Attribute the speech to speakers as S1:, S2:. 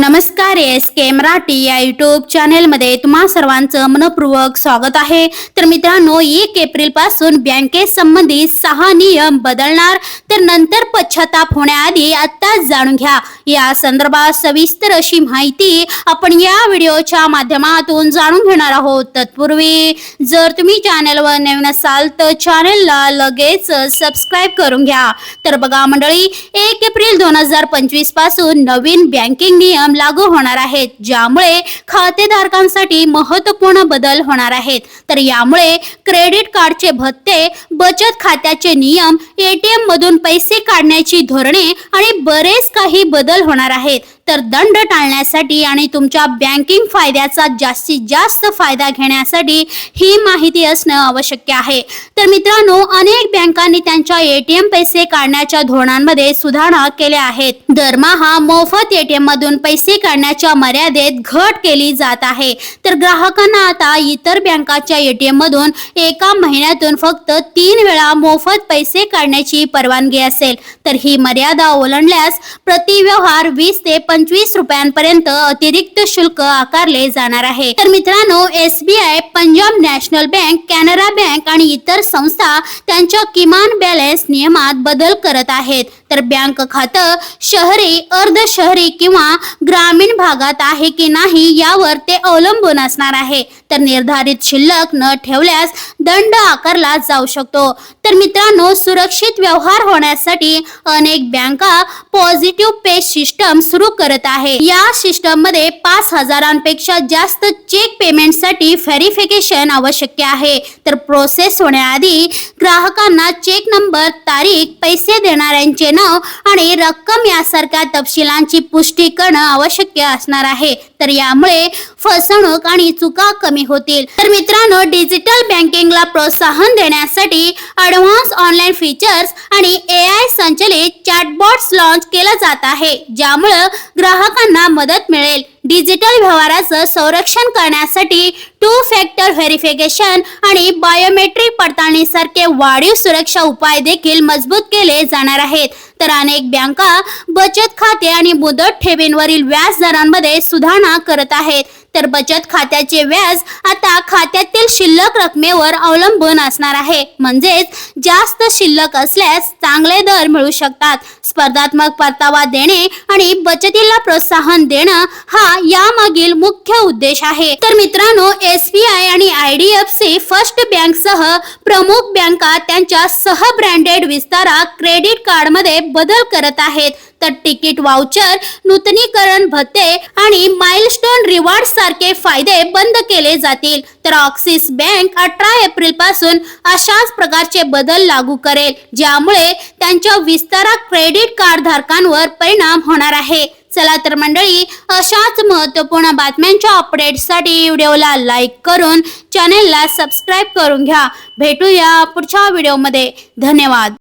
S1: नमस्कार एस के मराठी या युट्यूब चॅनेलमध्ये तुम्हा सर्वांचं मनपूर्वक स्वागत आहे. तर मित्रांनो एक एप्रिलपासून बँके सहा नियम बदलणार तर नंतर पश्चाताप होण्याआधी आत्ताच जाणून घ्या. या संदर्भात सविस्तर अशी माहिती आपण या व्हिडिओच्या माध्यमातून जाणून घेणार आहोत. तत्पूर्वी जर तुम्ही चॅनेलवर नवीन असाल तर चॅनेलला लगेच सबस्क्राईब करून घ्या. तर बघा मंडळी एक एप्रिल दोन हजार पंचवीसपासून नवीन बँकिंग नियम लागू होणार आहेत ज्यामुळे खातेधारकांसाठी महत्त्वपूर्ण बदल होणार आहेत. तर यामुळे क्रेडिट कार्डचे भत्ते बचत खात्याचे नियम एटीएम मधून पैसे काढण्याची धोरणे आणि बरेच काही बदल होणार आहेत. तर दंड टाळण्यासाठी आणि तुमच्या बँकिंग फायद्याचा जास्तीत जास्त फायदा घेण्यासाठी ही माहिती असणं आवश्यक आहे. तर मित्रांनो अनेक बँकांनी त्यांच्या एटीएम पैसे काढण्याच्या धोरणांमध्ये सुधारणा केल्या आहेत. दरमहा मोफत एटीएम मधून पैसे काढण्याच्या मर्यादेत घट केली जात आहे. तर ग्राहकांना आता इतर बँकाच्या एटीएम मधून एका महिन्यातून फक्त तीन वेळा मोफत पैसे काढण्याची परवानगी असेल तर ही मर्यादा ओलांडल्यास प्रति व्यवहार वीस ते पंचवीस रुपयांपर्यंत अतिरिक्त शुल्क आकारले जाणार आहे. तर मित्रांनो SBI Punjab National Bank Canara Bank आणि इतर संस्था त्यांच्या किमान बॅलन्स नियमात बदल करत आहेत. तर बँक खातं शहरी अर्ध शहरी किंवा ग्रामीण भागात आहे की नाही यावर ते अवलंबून असणार आहे. तर निर्धारित शिल्लक न ठेवल्यास दंड आकारला जाऊ शकतो. तर मित्रांनो सुरक्षित व्यवहार होण्यासाठी अनेक बँका पॉझिटिव्ह पे सिस्टम सुरू करत आहे. या सिस्टममध्ये पाच हजारांपेक्षा जास्त चेक पेमेंटसाठी व्हेरिफिकेशन आवश्यक आहे. तर प्रोसेस होण्याआधी ग्राहकांना चेक नंबर तारीख पैसे देणाऱ्यांचे नाव आणि रक्कम यासारख्या तपशिलांची पुष्टी करणं आवश्यक असणार आहे. तर यामुळे फसवणूक आणि चुका कमी होतील. तर मित्रांनो डिजिटल बँकिंगला प्रोत्साहन देण्यासाठी ॲडव्हान्स ऑनलाईन फीचर्स आणि ए आय संचलित चॅटबॉट्स लॉन्च केलं जात आहे ज्यामुळं ग्राहकांना मदत मिळेल. डिजिटल व्यवहाराचं संरक्षण करण्यासाठी टू फॅक्टर व्हेरिफिकेशन आणि बायोमेट्रिक पडताळणीसारखे वाढीव सुरक्षा उपाय देखील मजबूत केले जाणार आहेत. तर अनेक बँका बचत खाते आणि मुदत ठेवींवरील व्याज दरांमध्ये सुधारणा करत आहेत. तर बचत खात्याचे व्याज आता खात्यातील शिल्लक रकमेवर अवलंबून असणार आहे. म्हणजेच जास्त शिल्लक असल्यास चांगले दर मिळू शकतात. स्पर्धात्मक परतावा देणे आणि बचतीला प्रोत्साहन देणं हा यामागील मुख्य उद्देश आहे. तर मित्रांनो एस बी आय आणि I D F C First Bank सह प्रमुख बँका त्यांच्या सह ब्रँडेड विस्तारा क्रेडिट कार्डमध्ये बदल करत आहेत. तर तिकीट वाउचर नूतनीकरण भत्ते आणि माइलस्टोन रिवॉर्ड सारखे फायदे बंद केले जातील. तर ऑक्सिस बँक अठरा एप्रिलपासून अशाच प्रकारचे बदल लागू करेल ज्यामुळे त्यांच्या विस्तारा क्रेडिट कार्ड धारकांवर परिणाम होणार आहे. चला तर मंडळी अशाच महत्त्वपूर्ण बातम्यांच्या अपडेट्ससाठी व्हिडिओला लाईक करून चॅनेलला सबस्क्राईब करून घ्या. भेटूया पुढच्या व्हिडिओमध्ये धन्यवाद.